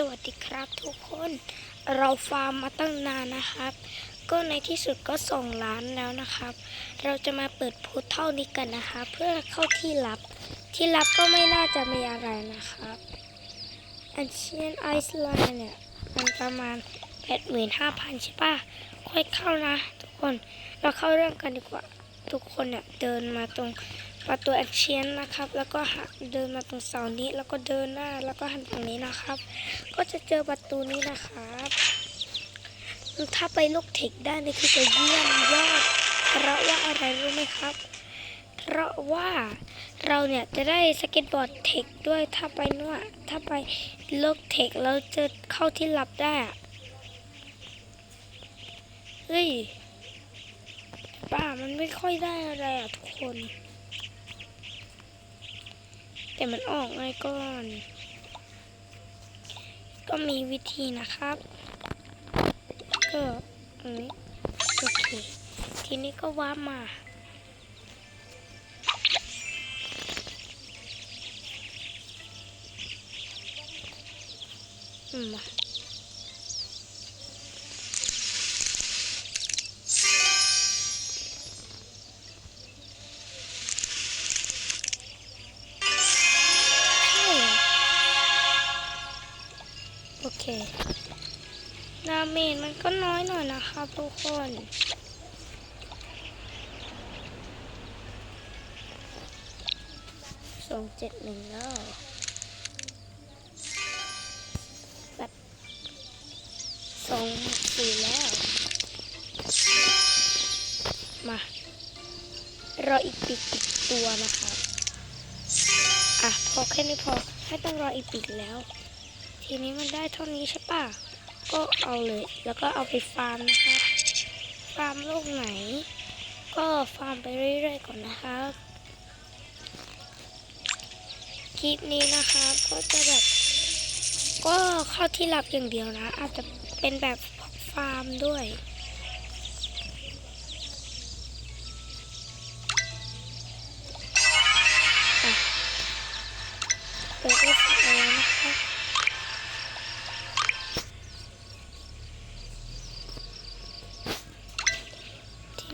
สวัสดีครับทุกคน เราฟาร์มมาตั้งนานนะครับ ก็ในที่สุดก็ส่งล้านแล้วนะครับ เราจะมาเปิดพูเท่านี้กันนะคะเพื่อเข้าที่ลับ ที่ลับก็ไม่น่าจะมีอะไรนะครับอันเชียนไอซ์ไลน์เนี่ยมันประมาณ 85,000 ใช่ปะค่อยเข้านะ ทุกคนเราเข้าเรื่องกันดีกว่า ทุกคนเนี่ยเดินมาตรง ประตูแอคเชียนนะครับ แล้วก็หักเดินมาตรงเสานี้ แล้วก็เดินหน้า แล้วก็หันฝั่งนี้นะครับ ก็จะเจอประตูนี้นะครับถ้าไปลูกเทคได้นี่คือจะเยี่ยมยอดเพราะว่าอะไรรู้ไหมครับ เพราะว่าเราเนี่ยจะได้สเก็ตบอร์ดเทคด้วยถ้าไปนวดถ้าไปลูกเทคเราจะเข้าที่ลับได้เฮ้ยป้ามันไม่ค่อยได้อะไรอะทุกคน แต่มันออกไงก่อน ก็มีวิธีนะครับ ก็อันนี้โอเค ทีนี้ก็ว่ามาอืม เมจมันก็น้อยหน่อยนะครับทุกคนสองเจ็ดหนึ่งแล้วแบบสองสี่แล้ว มารออีกปีกอีกตัวนะครับ อะ พอแค่นี้พอไม่ต้องรออีกปีกแล้ว ทีนี้มันได้เท่านี้ใช่ปะ ก็เอาเลย แล้วก็เอาไปฟาร์มนะครับ ฟาร์มโลกไหน ก็ฟาร์มไปเรื่อยๆก่อนนะครับคลิปนี้นะครับ ก็จะแบบก็เข้าที่ลับอย่างเดียวนะ อาจจะเป็นแบบฟาร์มด้วยอะเปิดได้สักแล้วนะครั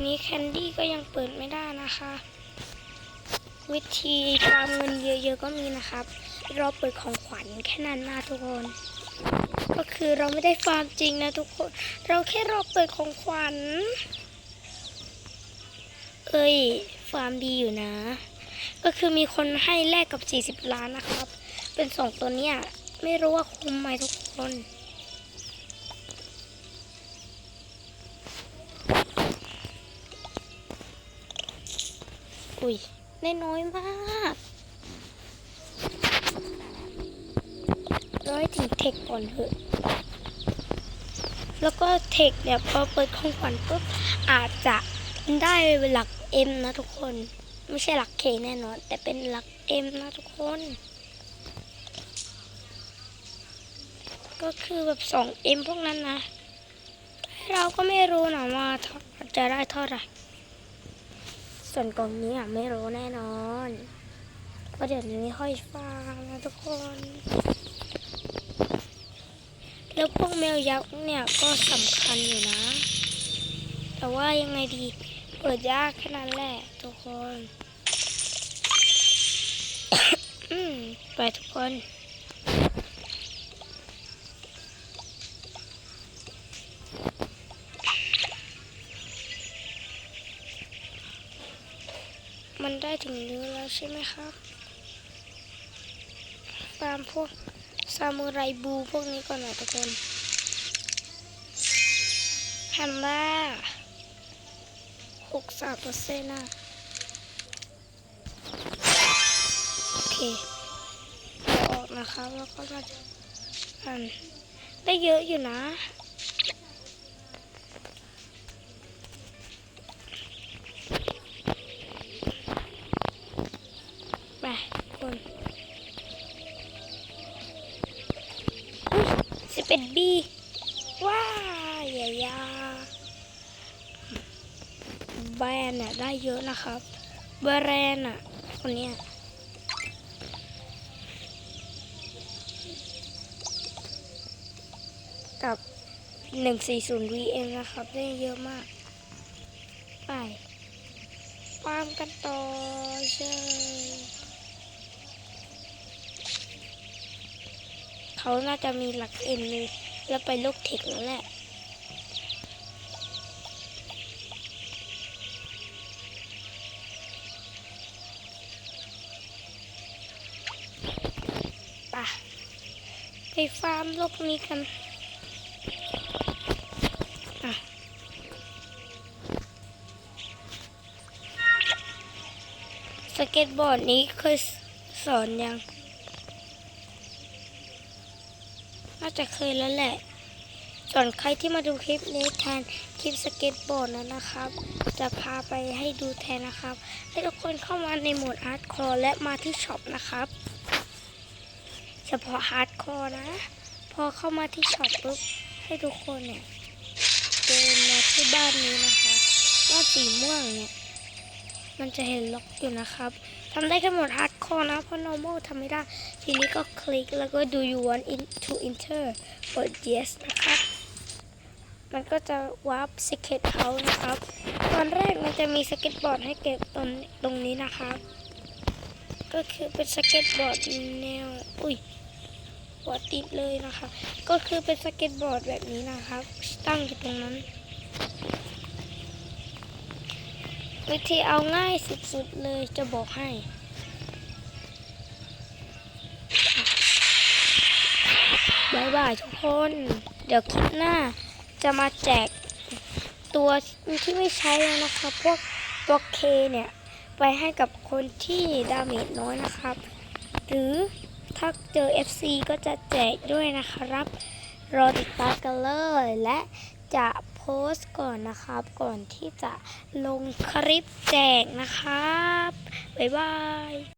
นี้แคนดี้ก็ยังเปิดไม่ได้นะคะ วิธีฟาร์มเงินเยอะๆก็มีนะครับ เราเปิดของขวัญแค่นั้นนะทุกคนก็คือเราไม่ได้ฟาร์มจริงนะทุกคน เราแค่รอเปิดของขวัญ เอ้ย ฟาร์มดีอยู่นะ ก็คือมีคนให้แลกกับ 40 ล้านนะครับ เป็นสองตัวเนี้ย ไม่รู้ว่าคุ้มไหมทุกคน อุ้ยได้น้อยมากร้อยถึงเทคก่อนเถอะ แล้วก็เทคเนี่ยพอเปิดของขวัญปุ๊บอาจจะได้หลักเอ็มนะทุกคน ไม่ใช่หลักเคแน่นอน แต่เป็นหลักเอ็มนะทุกคน ก็คือแบบสองเอ็มพวกนั้นนะ เราก็ไม่รู้นะว่าจะได้เท่าไหร่ ส่วนกล่องนี้อะไม่รู้แน่นอนเพราะเดี๋ยวนี้ห้อยฟ้านะทุกคน แล้วพวกแมวยักษ์เนี่ยก็สำคัญอยู่นะ แต่ว่ายังไงดีเปิดยากแค่นั้นแหละทุกคน ไปทุกคน มันได้ถึงนิ้วแล้วใช่ไหมครับฟาร์มพวกซามูไรบูพวกนี้ก่อนนะทุกคนแพนด้าหกสามเปอร์เซ็นต์นะโอเคเดี๋ยวออกนะครับ แล้วก็มาอันได้เยอะอยู่นะ เอ็ดบีว้าอย่ายาแบรนด์น่ะได้เยอะนะครับแบรนด์อะคนเนี้ยกับ 140 VM นะครับ ได้เยอะมาก ไปฟาร์มกันต่อเชย เขาน่าจะมีหลักเอ็นเลยแล้วไปลูกเทคแล้วแหละไปะไปฟาร์มโลกนี้กันสเก็ตบอร์ดนี้เคยสอนยัง จะเคยแล้วแหละ ส่วนใครที่มาดูคลิปนี้แทนคลิปสเก็ตบอร์ดนั้นนะครับ จะพาไปให้ดูแทนนะครับ ให้ทุกคนเข้ามาในโหมดอาร์ตคอร์และมาที่ช็อปนะครับ เฉพาะฮาร์ดคอร์นะ พอเข้ามาที่ช็อปปุ๊บให้ทุกคนเนี่ยเดินมาที่บ้านนี้นะคะบ้านสีม่วงเนี่ยมันจะเห็นล็อกอยู่นะครับทำได้แค่หมดฮาร์ด คอนะ เพราะ normal ทำไม่ได้ ทีนี้ก็คลิกแล้วก็ do you want in to enter กด yes นะครับ มันก็จะวาร์ปสเก็ตเขานะครับ ตอนแรกมันจะมีสเก็ตบอร์ดให้เก็บตรงตรงนี้นะครับ ก็คือเป็นสเก็ตบอร์ดแนว อุ้ยหัวติดเลยนะคะ ก็คือเป็นสเก็ตบอร์ดแบบนี้นะครับ ตั้งอยู่ตรงนั้น วิธีเอาง่ายสุดๆเลยจะบอกให้ายบายทุกคน เดี๋ยวคลิปหน้าจะมาแจกตัวที่ไม่ใช้แล้วนะครับ พวกตัวเคเนี่ย ไปให้กับคนที่ดาเมจน้อยนะครับ หรือถ้าเจอ FC ก็จะแจกด้วยนะครับ รอติดตามกันเลย และจะโพสต์ก่อนนะครับ ก่อนที่จะลงคลิปแจกนะครับ บ๊ายบาย